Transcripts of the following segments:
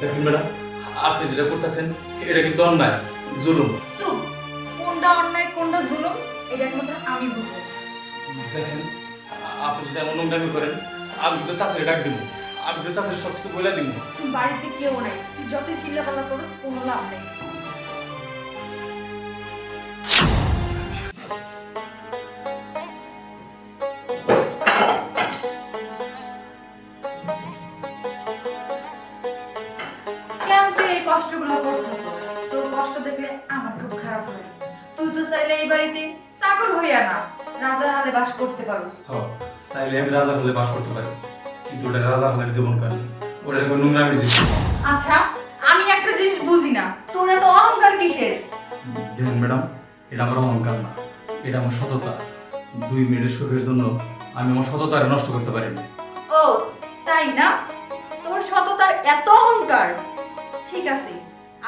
দেখেন ম্যাডাম আপনি যেটা করতেছেন এটা কিন্তু অন্যায় জুলুম। কোনটা অন্যায় কোনটা জুলুম এটা একমাত্র আমি বুঝব। দেখেন আপনি যদি এমন নোংরামি করেন আমি তো চাষের ডাক দিব। আমি তো চাষের সব কিছু বলে দিব। বাড়িতে কেউ নাই। তুই যতই চিল্লাপাল্লা করিস কোনো লাভ নেই। এই কষ্টগুলো করতেছিস তোর কষ্ট দেখলে আমার খুব খারাপ হয় তুই তো চাইলে এই বাড়িতে চাকর হইয়া না রাজার হালে বাস করতে পারোস। চাইলে আমি রাজা হলে বাস করতে পারি কিন্তু ওটা রাজা হলে জীবন কাল। ওটা কোনো নোংরামি জিনিস আচ্ছা আমি একটা জিনিস বুঝি না। তোর এত অহংকার কিসের? দেখেন ম্যাডাম এটা আমার অহংকার না। এটা আমার সততা। দুই মিনিটের সুখের জন্য আমি আমার সততারে নষ্ট করতে পারিনি। ও তাই না? তোর সততার এত অহংকার। ঠিক আছে।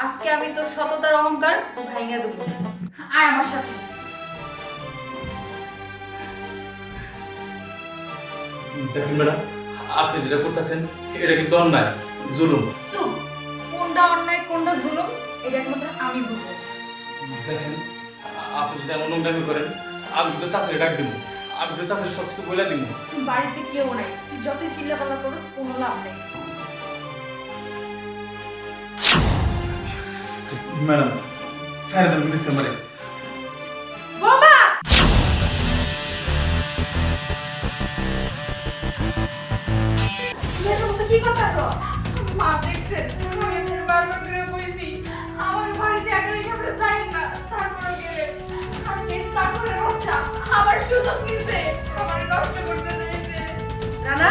আজকে আমি তোর সততার অহংকার ভাঙিয়ে দেবো। আয় আমার সাথে। দেখেন ম্যাডাম আপনি যেটা করতেছেন এটা কিন্তু অন্যায় জুলুম। কোনটা অন্যায় কোনটা জুলুম এটা একমাত্র আমি বুঝব। দেখেন আপনি যদি এমন নোংরামি করেন আমি তো চাষের ডাক দিব। আমি তো চাষের সব কিছু বলে দিব। বাড়িতে কেউ নাই। তুই যতই চিল্লাপাল্লা করিস কোনো লাভ নেই। ম্যাডাম স্যার দেন দিচ্ছে মানে বোমা তুমি কি করতেছো মা দেখছেন আমি আপনার বারবার করে কইছি আমার বাড়িতে একবার এভাবে যাই না তারপরে গেলে আজকে চাকরের বাচ্চা আমার সুযোগ নিছে আমার নষ্ট করতে চাইছে। রানা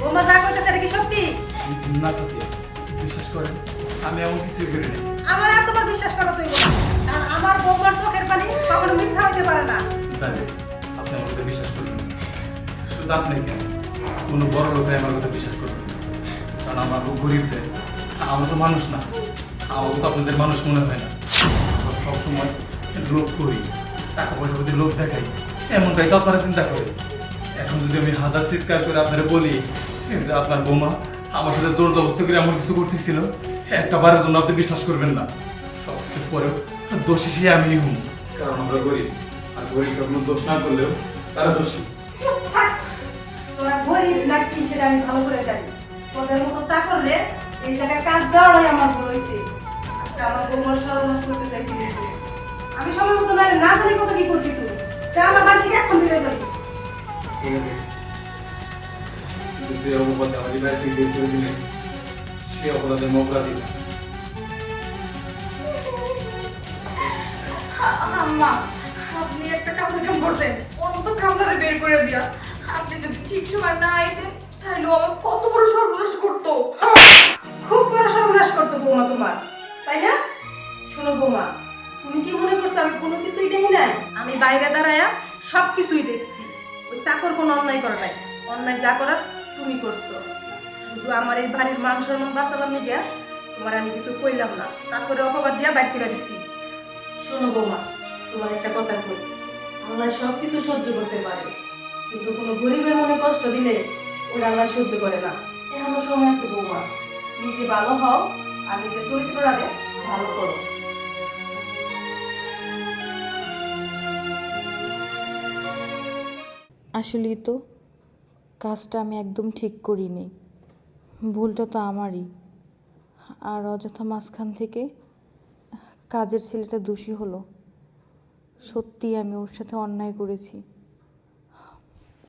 বৌমা যা করতেছে এটা কি সত্যি? না বিশ্বাস করেন। আমি এমন কিছুই করি নাই। আমার আর তোমার বিশ্বাস করা তুই কারণ আমার বৌমার চোখের পানি কখনো মিথ্যা হইতে পারে না। জানি আপনি আমার কথা বিশ্বাস করবেন শুধু আপনি কেন? কোনো বড় লোকে আমার কথা বিশ্বাস করবেন কারণ আমার লোক গরিব দেয় আমার তো মানুষ না। আমার তো আপনাদের মানুষ মনে হয় না। সবসময় লোভ করি টাকা পয়সা প্রতি লোভ দেখাই। এমনটাই তো আপনারা চিন্তা করে এখন যদি আমি হাজার চিৎকার করে আপনারা বলি যে আপনার বোমা আমার সাথে জোর জবস্তি করে এমন কিছু করতেছিল একটা বারের জন্য আপনি বিশ্বাস করবেন না। সব কিছুর পরেও দোষী সে আমি হুম কারণ আমরা গরিব। আর গরিব কোনো দোষ না করলেও তারা দোষী। তোরা গরিব নাকি সেটা আমি ভালো করে জানি। তোদের মতো চাকর রে এই জায়গায় কাজ দেওয়ারই আমার ভুল হয়েছে আজকে আমার বৌমার সর্বনাশ করতে চাইছি আমি সময় মতো না না জানি কত কি করতি তুই। যা আমার বাড়ি থেকে এখন ফিরে যাবি। যাচ্ছে কিন্তু সে অপবাদ আমাদের বাড়ি থেকে বের করে দিলে সে অপরাধের অপরাধী আম্মা, আপনি একটা কামড় কাম করছেন। ওর মতো কামড়ারে বের করে দিয়া। আপনি যদি ঠিক সময় না আইতেন তাহলে আমার কত বড় সর্বনাশ করতো। খুব বড় সর্বনাশ করতো বৌমা তোমার। তাই না? শোনো বৌমা, তুমি কি মনে করছ আমি কোনো কিছুই দেখি নাই? আমি বাইরে দাঁড়ায়া সব কিছুই দেখছি। ওই চাকর কোনো অন্যায় করে নাই। অন্যায় যা করার তুমি করছ। শুধু আমার এই বাড়ির মান সম্মান বাঁচাবার নিয়ে তোমার আমি কিছু কইলাম না। চাকরের অপবাদ দিয়া বাইর করে দিছি। শোনো বৌমা, তোমার একটা কথা কই। আল্লাহ সব কিছু সহ্য করতে পারে। কিন্তু কোনো গরিবের মনে কষ্ট দিলে ওরা আল্লাহ সহ্য করে না। এখনও সময় আছে বৌমা। নিজে ভালো হও, আর নিজে চরিত্রটাকে ভালো করো। আসলেই তো, কাজটা আমি একদম ঠিক করিনি। ভুলটা তো আমারই। আর অযথা মাঝখান থেকে কাজের ছেলেটা দোষী হলো। সত্যি আমি ওর সাথে অন্যায় করেছি।